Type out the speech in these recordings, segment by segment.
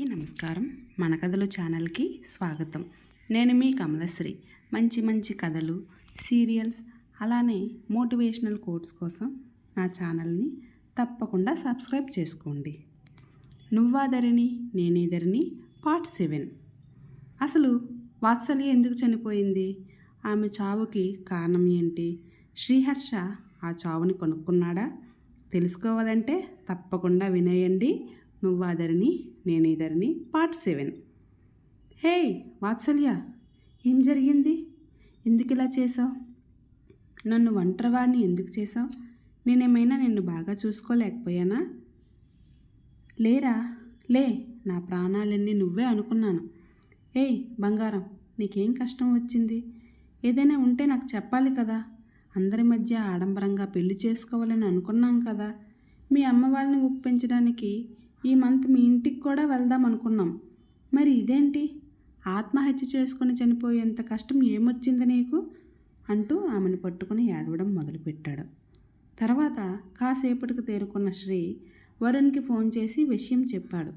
అందరికీ నమస్కారం. మన కథలు ఛానల్కి స్వాగతం. నేను మీ కమలశ్రీ. మంచి మంచి కథలు సీరియల్స్ అలానే మోటివేషనల్ కోట్స్ కోసం నా ఛానల్ని తప్పకుండా సబ్స్క్రైబ్ చేసుకోండి. నువ్వాదరిని నేనేదరిని పార్ట్ సెవెన్. అసలు వాత్సల్య ఎందుకు చనిపోయింది? ఆమె చావుకి కారణం ఏంటి? శ్రీహర్ష ఆ చావుని కొనుక్కున్నాడా? తెలుసుకోవాలంటే తప్పకుండా వినేయండి. నువ్వాదరిని నేనేదరిని పార్ట్ సెవెన్ హే వాత్సల్య ఏం జరిగింది? ఎందుకు ఇలా చేసావు నన్ను ఒంటరివాడిని ఎందుకు చేసావు నేనేమైనా నిన్ను బాగా చూసుకోలేకపోయానా? లేరా? లే నా ప్రాణాలన్నీ నువ్వే అనుకున్నాను. ఏయ్ బంగారం నీకేం కష్టం వచ్చింది? ఏదైనా ఉంటే నాకు చెప్పాలి కదా. అందరి మధ్య ఆడంబరంగా పెళ్ళి చేసుకోవాలని అనుకున్నాం కదా. మీ అమ్మ వాళ్ళని ఒప్పించడానికి ఈ మంత్ మీ ఇంటికి కూడా వెళ్దాం అనుకున్నాం. మరి ఇదేంటి? ఆత్మహత్య చేసుకుని చనిపోయేంత కష్టం ఏమొచ్చింది నీకు? అంటూ ఆమెను పట్టుకుని ఏడవడం మొదలుపెట్టాడు. తర్వాత కాసేపటికి తేరుకున్న శ్రీ వరుణ్కి ఫోన్ చేసి విషయం చెప్పాడు.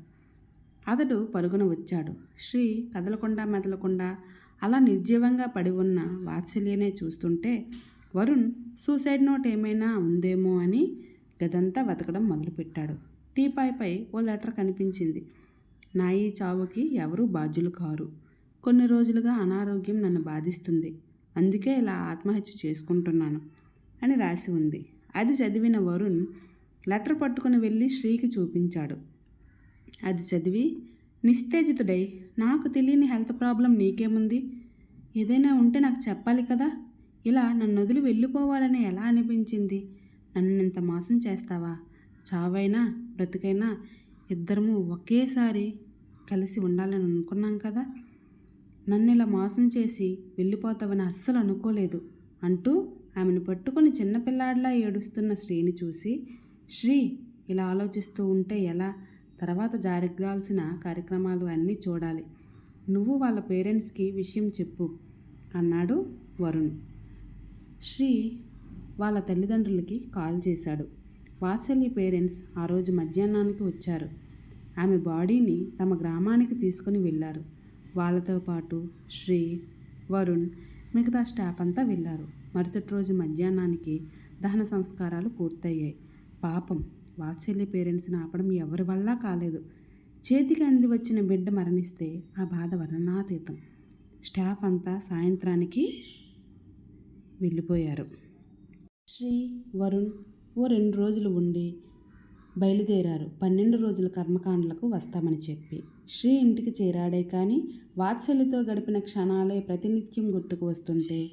అతడు పరుగున వచ్చాడు. శ్రీ కదలకుండా మెదలకుండా అలా నిర్జీవంగా పడి ఉన్న వాత్సల్యనే చూస్తుంటే వరుణ్ సూసైడ్ నోట్ ఏమైనా ఉందేమో అని గదంతా వెతకడం మొదలుపెట్టాడు. టీపాయ్పై ఓ లెటర్ కనిపించింది. నా ఈ చావుకి ఎవరూ బాధ్యులు కారు. కొన్ని రోజులుగా అనారోగ్యం నన్ను బాధిస్తుంది. అందుకే ఇలా ఆత్మహత్య చేసుకుంటున్నాను అని రాసి ఉంది. అది చదివిన వరుణ్ లెటర్ పట్టుకుని వెళ్ళి శ్రీకి చూపించాడు. అది చదివి నిస్తేజితుడై నాకు తెలియని హెల్త్ ప్రాబ్లం నీకేముంది? ఏదైనా ఉంటే నాకు చెప్పాలి కదా? ఇలా నన్ను వదిలి వెళ్ళిపోవాలని ఎలా అనిపించింది? నన్ను ఇంత మోసం చేస్తావా? చావైనా బ్రతికైనా ఇద్దరము ఒకేసారి కలిసి ఉండాలని అనుకున్నాం కదా. నన్ను ఇలా మోసం చేసి వెళ్ళిపోతావని అస్సలు అనుకోలేదు అంటూ ఆమెను పట్టుకొని చిన్నపిల్లాడిలా ఏడుస్తున్న శ్రీని చూసి శ్రీ ఇలా ఆలోచిస్తూ ఉంటే ఎలా? తర్వాత జరగాల్సిన కార్యక్రమాలు అన్నీ చూడాలి. నువ్వు వాళ్ళ పేరెంట్స్కి విషయం చెప్పు అన్నాడు వరుణ్. శ్రీ వాళ్ళ తల్లిదండ్రులకి కాల్ చేశాడు. వాత్సల్య పేరెంట్స్ ఆ రోజు మధ్యాహ్నానికి వచ్చారు. ఆమె బాడీని తమ గ్రామానికి తీసుకుని వెళ్ళారు. వాళ్ళతో పాటు శ్రీ వరుణ్ మిగతా స్టాఫ్ అంతా వెళ్ళారు. మరుసటి రోజు మధ్యాహ్నానికి దహన సంస్కారాలు పూర్తయ్యాయి. పాపం వాత్సల్య పేరెంట్స్ని ఆపడం ఎవరి వల్ల కాలేదు. చేతికి అంది వచ్చిన బిడ్డ మరణిస్తే ఆ బాధ వర్ణనాతీతం. స్టాఫ్ అంతా సాయంత్రానికి వెళ్ళిపోయారు. శ్రీ వరుణ్ ఓ రెండు రోజులు ఉండి బయలుదేరారు. పన్నెండు రోజుల కర్మకాండలకు వస్తామని చెప్పి. శ్రీ ఇంటికి చేరాడే కానీ వాత్సల్యతో గడిపిన క్షణాలే ప్రతినిత్యం గుర్తుకు వస్తుంటే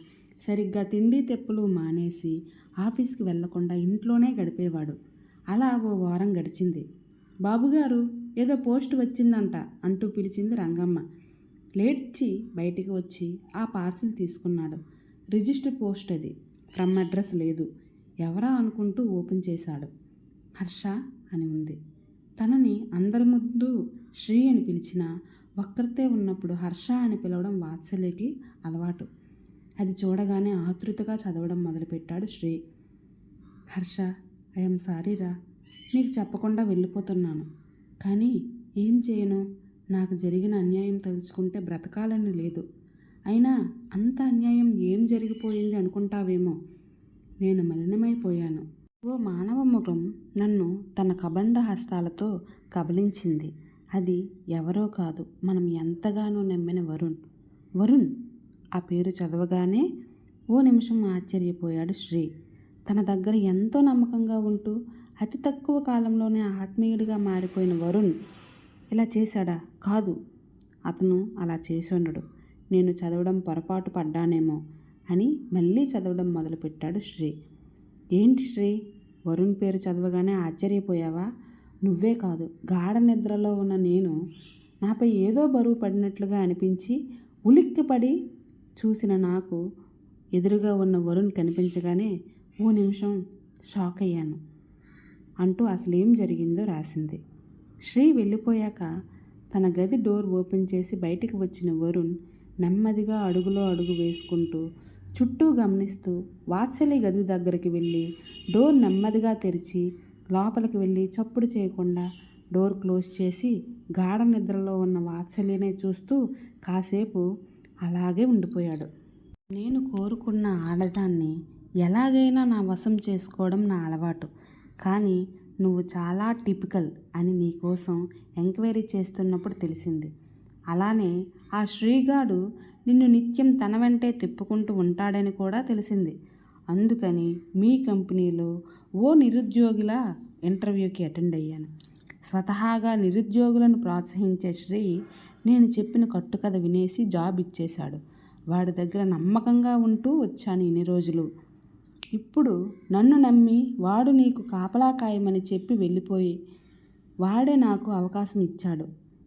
సరిగ్గా తిండి తెప్పులు మానేసి ఆఫీస్కి వెళ్ళకుండా ఇంట్లోనే గడిపేవాడు. అలా ఓ వారం గడిచింది. బాబుగారు ఏదో పోస్ట్ వచ్చిందంట అంటూ పిలిచింది రంగమ్మ. లేట్చి బయటికి వచ్చి ఆ పార్సిల్ తీసుకున్నాడు. రిజిస్టర్ పోస్ట్ అది. ఫ్రమ్ అడ్రస్ లేదు. ఎవరా అనుకుంటూ ఓపెన్ చేశాడు. హర్ష అని ఉంది. తనని అందరి ముందు శ్రీ అని పిలిచిన ఒక్కరితే ఉన్నప్పుడు హర్ష అని పిలవడం వాత్సల్యకి అలవాటు. అది చూడగానే ఆతృతగా చదవడం మొదలుపెట్టాడు శ్రీ. హర్ష ఐఎమ్ సారీరా నీకు చెప్పకుండా వెళ్ళిపోతున్నాను. కానీ ఏం చేయను? నాకు జరిగిన అన్యాయం తలుచుకుంటే బ్రతకాలని లేదు. అయినా అంత అన్యాయం ఏం జరిగిపోయింది అనుకుంటావేమో? నేను మలినమైపోయాను. ఓ మానవ ముఖం నన్ను తన కబంధ హస్తాలతో కబలించింది. అది ఎవరో కాదు మనం ఎంతగానో నమ్మిన వరుణ్. వరుణ్! ఆ పేరు చదవగానే ఓ నిమిషం ఆశ్చర్యపోయాడు శ్రీ. తన దగ్గర ఎంతో నమ్మకంగా ఉంటూ అతి తక్కువ కాలంలోనే ఆత్మీయుడిగా మారిపోయిన వరుణ్ ఇలా చేశాడా? కాదు అతను అలా చేసి నేను చదవడం పొరపాటు పడ్డానేమో. అని మళ్ళీ చదవడం మొదలుపెట్టాడు శ్రీ. ఏంటి శ్రీ? వరుణ్ పేరు చదవగానే ఆశ్చర్యపోయావా? నువ్వే కాదు గాఢ నిద్రలో ఉన్న నేను నాపై ఏదో బరువు పడినట్లుగా అనిపించి ఉలిక్కిపడి చూసిన నాకు ఎదురుగా ఉన్న వరుణ్ కనిపించగానే ఓ నిమిషం షాక్ అయ్యాను అంటూ అసలేం జరిగిందో రాసింది. శ్రీ వెళ్ళిపోయాక తన గది డోర్ ఓపెన్ చేసి బయటికి వచ్చిన వరుణ్ నెమ్మదిగా అడుగులో అడుగు వేసుకుంటూ చుట్టూ గమనిస్తూ వాత్సల్య గది దగ్గరికి వెళ్ళి డోర్ నెమ్మదిగా తెరిచి లోపలికి వెళ్ళి చప్పుడు చేయకుండా డోర్ క్లోజ్ చేసి గాఢ నిద్రలో ఉన్న వాత్సల్యనే చూస్తూ కాసేపు అలాగే ఉండిపోయాడు. నేను కోరుకున్న ఆడదాన్ని ఎలాగైనా నా వశం చేసుకోవడం నా అలవాటు. కానీ నువ్వు చాలా టిపికల్ అని నీకోసం ఎంక్వైరీ చేస్తున్నప్పుడు తెలిసింది. అలానే ఆ శ్రీగాడు నిన్ను నిత్యం తన వెంటే తిప్పుకుంటూ ఉంటాడని కూడా తెలిసింది. అందుకని మీ కంపెనీలో ఓ నిరుద్యోగిలా ఇంటర్వ్యూకి అటెండ్ అయ్యాను. స్వతహాగా నిరుద్యోగులను ప్రోత్సహించే శ్రీ నేను చెప్పిన కట్టుకథ వినేసి జాబ్ ఇచ్చేశాడు. వాడి దగ్గర నమ్మకంగా ఉంటూ వచ్చాను ఇన్ని రోజులు. ఇప్పుడు నన్ను నమ్మి వాడు నీకు కాపలా కాయమని చెప్పి వెళ్ళిపోయి వాడే నాకు అవకాశం ఇచ్చాడు.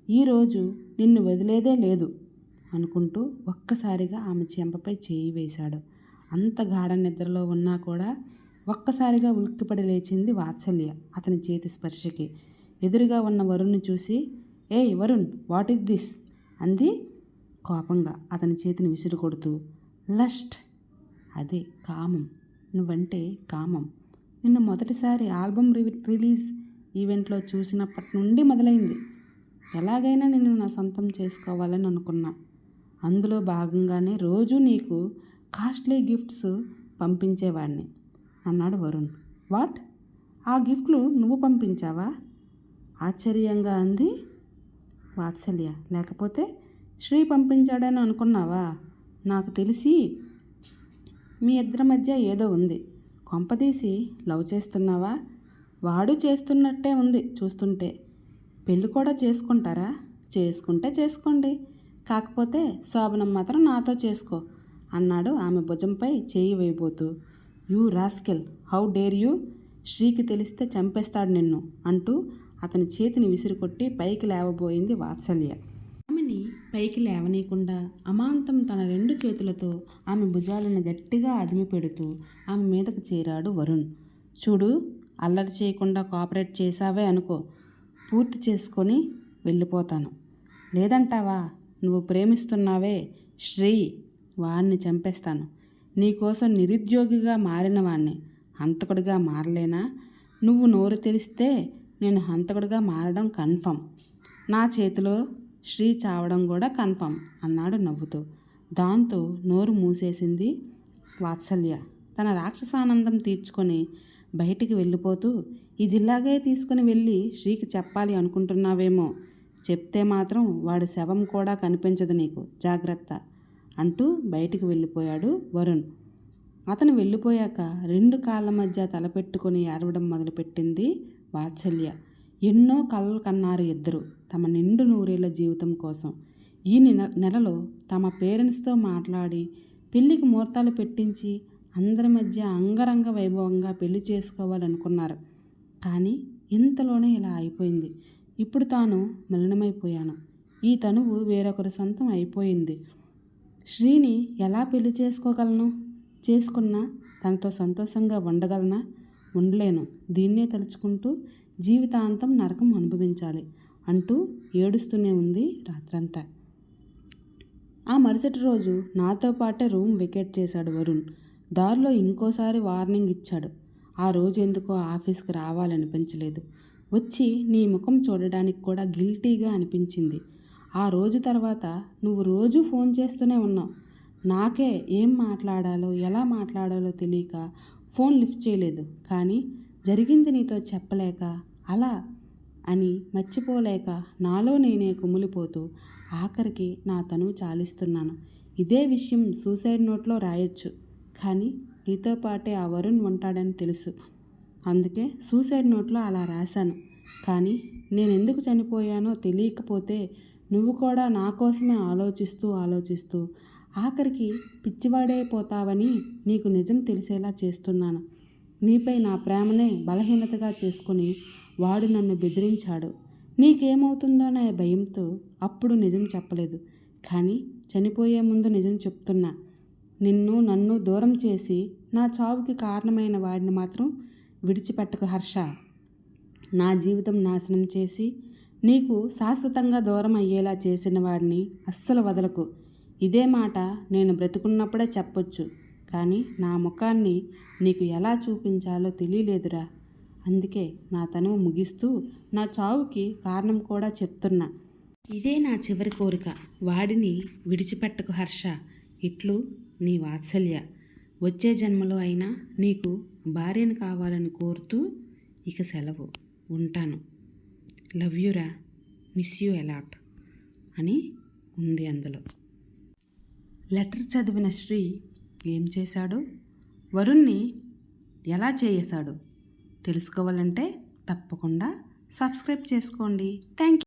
ఈరోజు నిన్ను వదిలేదే లేదు అనుకుంటూ ఒక్కసారిగా ఆమె చెంపపై చేయి వేశాడు. అంత గాఢ నిద్రలో ఉన్నా కూడా ఒక్కసారిగా ఉలిక్కిపడి లేచింది వాత్సల్య అతని చేతి స్పర్శకి. ఎదురుగా ఉన్న వరుణ్ని చూసి ఏయ్ వరుణ్ వాట్ ఇస్ దిస్ అంది కోపంగా అతని చేతిని విసిరు కొడుతూ లస్ట్ అదే కామం. నువ్వంటే కామం. నిన్ను మొదటిసారి ఆల్బమ్ రి రిలీజ్ ఈవెంట్లో చూసినప్పటి నుండి మొదలైంది. ఎలాగైనా నేను నా సొంతం చేసుకోవాలని అనుకున్నా. అందులో భాగంగానే రోజు నీకు కాస్ట్లీ గిఫ్ట్స్ పంపించేవాడిని అన్నాడు వరుణ్. వాట్? ఆ గిఫ్ట్లు నువ్వు పంపించావా? ఆశ్చర్యంగా అంది వాత్సల్య. లేకపోతే శ్రీ పంపించాడని అనుకున్నావా? నాకు తెలిసి మీ ఇద్దరి మధ్య ఏదో ఉంది. కొంపదీసి లవ్ చేస్తున్నావా? వాడు చేస్తున్నట్టే ఉంది చూస్తుంటే. పెళ్ళి కూడా చేసుకుంటారా? చేసుకుంటే చేసుకోండి. కాకపోతే శోభనం మాత్రం నాతో చేసుకో అన్నాడు ఆమె భుజంపై చేయి వేయబోతూ. You rascal how dare you? శ్రీకి తెలిస్తే చంపేస్తాడు నిన్ను అంటూ అతని చేతిని విసిరికొట్టి పైకి లేవబోయింది వాత్సల్య. ఆమెని పైకి లేవనీయకుండా అమాంతం తన రెండు చేతులతో ఆమె భుజాలను గట్టిగా అదిమి పెడుతూ ఆమె మీదకు చేరాడు వరుణ్. చూడు అల్లరి చేయకుండా కోఆపరేట్ చేశావే అనుకో. పూర్తి చేసుకొని వెళ్ళిపోతాను. లేదంటావా? నువ్వు ప్రేమిస్తున్నావే. శ్రీ వాణ్ణి చంపేస్తాను. నీకోసం నిరుద్యోగిగా మారిన వాణ్ణి హంతకుడిగా మారలేనా? నువ్వు నోరు తెలిస్తే నేను హంతకుడిగా మారడం కన్ఫర్మ్. నా చేతిలో శ్రీ చావడం కూడా కన్ఫర్మ్ అన్నాడు నవ్వుతూ. దాంతో నోరు మూసేసింది వాత్సల్య. తన రాక్షసానందం తీర్చుకొని బయటికి వెళ్ళిపోతూ ఇదిలాగే తీసుకుని వెళ్ళి శ్రీకి చెప్పాలి అనుకుంటున్నావేమో. చెప్తే మాత్రం వాడి శవం కూడా కనిపించదు నీకు. జాగ్రత్త అంటూ బయటికి వెళ్ళిపోయాడు వరుణ్. అతను వెళ్ళిపోయాక రెండు కాళ్ళ మధ్య తలపెట్టుకొని ఏడవడం మొదలుపెట్టింది వాత్సల్య. ఎన్నో కలలు కన్నారు ఇద్దరు తమ నిండు నూరేళ్ళ జీవితం కోసం. ఈ నెలలో తమ పేరెంట్స్తో మాట్లాడి పెళ్ళికి ముహూర్తాలు పెట్టించి అందరి మధ్య అంగరంగ వైభవంగా పెళ్ళి చేసుకోవాలనుకున్నారు. కానీ ఇంతలోనే ఇలా అయిపోయింది. ఇప్పుడు తాను మలినమైపోయాను. ఈ తనువు వేరొకరి సొంతం అయిపోయింది. శ్రీని ఎలా పెళ్ళి చేసుకోగలను? చేసుకున్నా తనతో సంతోషంగా ఉండగలనా? ఉండలేను. దీన్నే తలుచుకుంటూ జీవితాంతం నరకం అనుభవించాలి అంటూ ఏడుస్తూనే ఉంది రాత్రంతా. ఆ మరుసటి రోజు నాతో పాటే రూమ్ వికెట్ చేశాడు వరుణ్. దారిలో ఇంకోసారి వార్నింగ్ ఇచ్చాడు. ఆ రోజు ఎందుకో ఆఫీస్కి రావాలనిపించలేదు. వచ్చి నీ ముఖం చూడడానికి కూడా గిల్టీగా అనిపించింది. ఆ రోజు తర్వాత నువ్వు రోజు ఫోన్ చేస్తూనే ఉన్నావు. నాకే ఏం మాట్లాడాలో ఎలా మాట్లాడాలో తెలియక ఫోన్ లిఫ్ట్ చేయలేదు. కానీ జరిగింది నీతో చెప్పలేక అలా అని మర్చిపోలేక నాలో నేనే కుమిలిపోతూ ఆఖరికి నా తను చాలిస్తున్నాను. ఇదే విషయం సూసైడ్ నోట్లో రాయొచ్చు. కానీ నీతో పాటే ఆ వరుణ్ ఉంటాడని తెలుసు. అందుకే సూసైడ్ నోట్లో అలా రాశాను. కానీ నేను ఎందుకు చనిపోయానో తెలియకపోతే నువ్వు కూడా నా కోసమే ఆలోచిస్తూ ఆలోచిస్తూ ఆఖరికి పిచ్చివాడైపోతావని నీకు నిజం తెలిసేలా చేస్తున్నాను. నీపై నా ప్రేమనే బలహీనతగా చేసుకుని వాడు నన్ను బెదిరించాడు. నీకేమవుతుందోనే భయంతో అప్పుడు నిజం చెప్పలేదు. కానీ చనిపోయే ముందు నిజం చెప్తున్నా. నిన్ను నన్ను దూరం చేసి నా చావుకి కారణమైన వాడిని మాత్రం విడిచిపెట్టకు హర్ష. నా జీవితం నాశనం చేసి నీకు శాశ్వతంగా దూరం అయ్యేలా చేసిన వాడిని అస్సలు వదలకు. ఇదే మాట నేను బ్రతుకున్నప్పుడే చెప్పొచ్చు కానీ నా ముఖాన్ని నీకు ఎలా చూపించాలో తెలియలేదురా. అందుకే నా తనువు ముగిస్తూ నా చావుకి కారణం కూడా చెప్తున్నా. ఇదే నా చివరి కోరిక. వాడిని విడిచిపెట్టకు హర్ష. ఇట్లు నీ వాత్సల్య. వచ్చే జన్మలో అయినా నీకు భార్యను కావాలని కోరుతూ ఇక సెలవు. ఉంటాను. లవ్ యూరా మిస్ యూ అలాట్ అని ఉంది అందులో. లెటర్ చదివిన శ్రీ ఏం చేశాడు? వరుణ్ణి ఎలా చేసాడు తెలుసుకోవాలంటే తప్పకుండా సబ్స్క్రైబ్ చేసుకోండి. Thank you